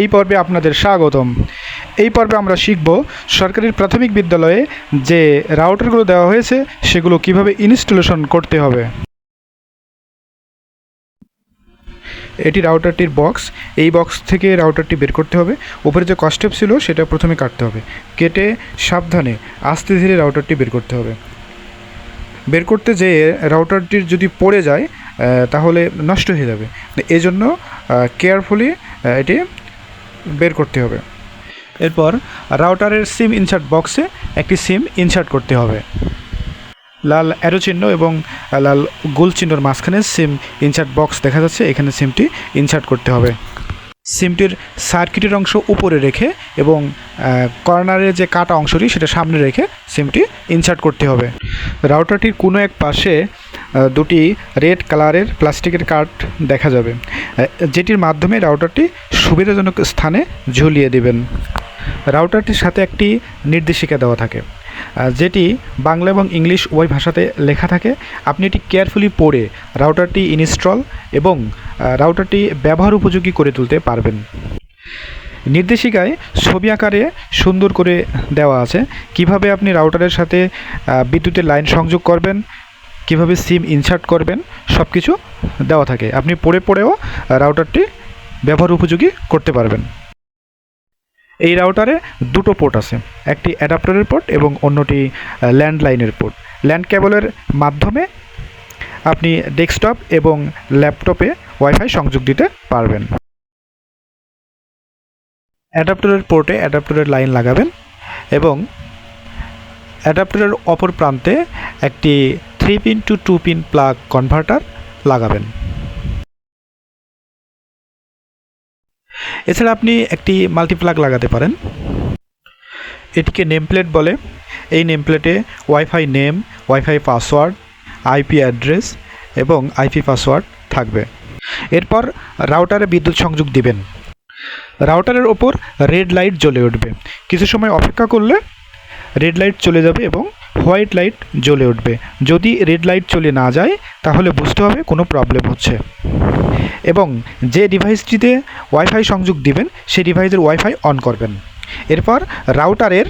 এই পর্বে আপনাদের স্বাগতম। এই পর্বে আমরা শিখব সরকারি প্রাথমিক বিদ্যালয়ে যে রাউটারগুলো দেওয়া হয়েছে, সেগুলো কীভাবে ইনস্টলেশন করতে হবে। এটি রাউটারটির বক্স। এই বক্স থেকে রাউটারটি বের করতে হবে। উপরে যে কস্টেপ ছিল, সেটা প্রথমে কাটতে হবে। কেটে সাবধানে, আস্তে ধীরে রাউটারটি বের করতে হবে। বের করতে যেয়ে রাউটারটির যদি পড়ে যায় তাহলে নষ্ট হয়ে যাবে। এই জন্য কেয়ারফুলি এটি বের করতে হবে। এরপর রাউটারের সিম ইনসার্ট বক্সে একটি সিম ইনসার্ট করতে হবে। লাল অ্যারো চিহ্ন এবং লাল গোল চিহ্নর মাঝখানে সিম ইনসার্ট বক্স দেখা যাচ্ছে। এখানে সিমটি ইনসার্ট করতে হবে। সিমটির সার্কিটের অংশ উপরে রেখে এবং কর্নারের যে কাটা অংশটি সেটা সামনে রেখে সিমটি ইনসার্ট করতে হবে। রাউটারটির কোনো এক পাশে দুটি রেড কালারের প্লাস্টিকের কার্ড দেখা যাবে। যেটির মাধ্যমে রাউটারটি সুবিধাজনক স্থানে ঝুলিয়ে দেবেন। রাউটারটির সাথে একটি নির্দেশিকা দেওয়া থাকে। যেটি বাংলা এবং ইংলিশ উভয় ভাষাতে লেখা থাকে। আপনি এটি কেয়ারফুলি পড়ে রাউটারটি ইনস্টল এবং রাউটারটি ব্যবহার উপযোগী করে তুলতে পারবেন। নির্দেশিকায় ছবি আকারে সুন্দর করে দেওয়া আছে। কীভাবে আপনি রাউটারের সাথে বিদ্যুতের লাইন সংযোগ করবেন কীভাবে সিম ইনসার্ট করবেন সব কিছু দেওয়া থাকে। আপনি পড়ে পড়েও রাউটারটি ব্যবহার উপযোগী করতে পারবেন। এই রাউটারে দুটো পোর্ট আছে। একটি অ্যাডাপ্টারের পোর্ট এবং অন্যটি ল্যান্ডলাইনের পোর্ট ল্যান্ড কেবলের মাধ্যমে আপনি ডেস্কটপ এবং ল্যাপটপে ওয়াইফাই সংযোগ দিতে পারবেন। অ্যাডাপ্টারের পোর্টে অ্যাডাপ্টারের লাইন লাগাবেন এবং অ্যাডাপ্টারের অপর প্রান্তে একটি three pin to two pin plug converter লাগাবেন। এছাড়া আপনি একটি মাল্টিপ্লাগ লাগাতে পারেন। এটিকে নেম প্লেট বলে। এই নেম প্লেটে wifi name, wifi password IP address এবং আইপি পাসওয়ার্ড থাকবে। এরপর রাউটারে বিদ্যুৎ সংযোগ দিবেন। রাউটারের ওপর রেড লাইট জ্বলে উঠবে। কিছু সময় অপেক্ষা করলে রেড লাইট চলে যাবে এবং হোয়াইট লাইট জ্বলে উঠবে। যদি রেড লাইট চলে না যায়, তাহলে বুঝতে হবে কোনো প্রবলেম হচ্ছে। এবং যে ডিভাইসটিতে ওয়াইফাই সংযোগ দিবেন সেই ডিভাইসের ওয়াইফাই অন করবেন। এরপর রাউটারের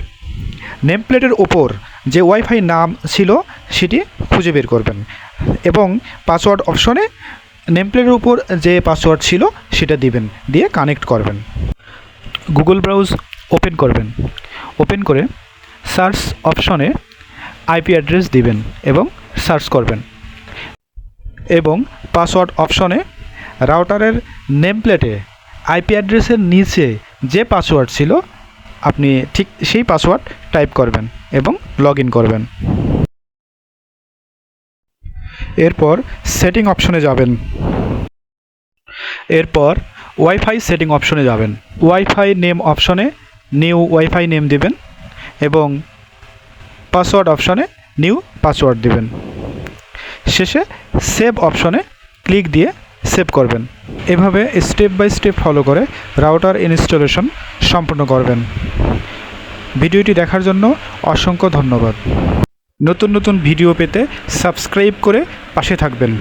নেম প্লেটের ওপর যে ওয়াইফাই নাম ছিল, সেটি খুঁজে বের করবেন। এবং পাসওয়ার্ড অপশনে নেম প্লেটের উপর যে পাসওয়ার্ড ছিল, সেটা দিবেন, দিয়ে কানেক্ট করবেন। গুগল ব্রাউজ ওপেন করবেন। ওপেন করে সার্চ অপশনে আইপি অ্যাড্রেস দিবেন এবং সার্চ করবেন। এবং পাসওয়ার্ড অপশনে রাউটারের নেম প্লেটে আইপি অ্যাড্রেসের নিচে যে পাসওয়ার্ড ছিল, আপনি ঠিক সেই পাসওয়ার্ড টাইপ করবেন এবং লগ করবেন। এরপর সেটিং অপশনে যাবেন। এরপর ওয়াইফাই সেটিং অপশনে যাবেন। ওয়াইফাই নেম অপশনে নিউ ওয়াইফাই নেম দিবেন এবং পাসওয়ার্ড অপশানে নিউ পাসওয়ার্ড দিবেন। শেষে সেভ অপশনে ক্লিক দিয়ে সেভ করবেন। এভাবে স্টেপ বাই স্টেপ ফলো করে রাউটার ইনস্টলেশন সম্পূর্ণ করবেন। ভিডিওটি দেখার জন্য অসংখ্য ধন্যবাদ। নতুন নতুন ভিডিও পেতে সাবস্ক্রাইব করে পাশে থাকবেন।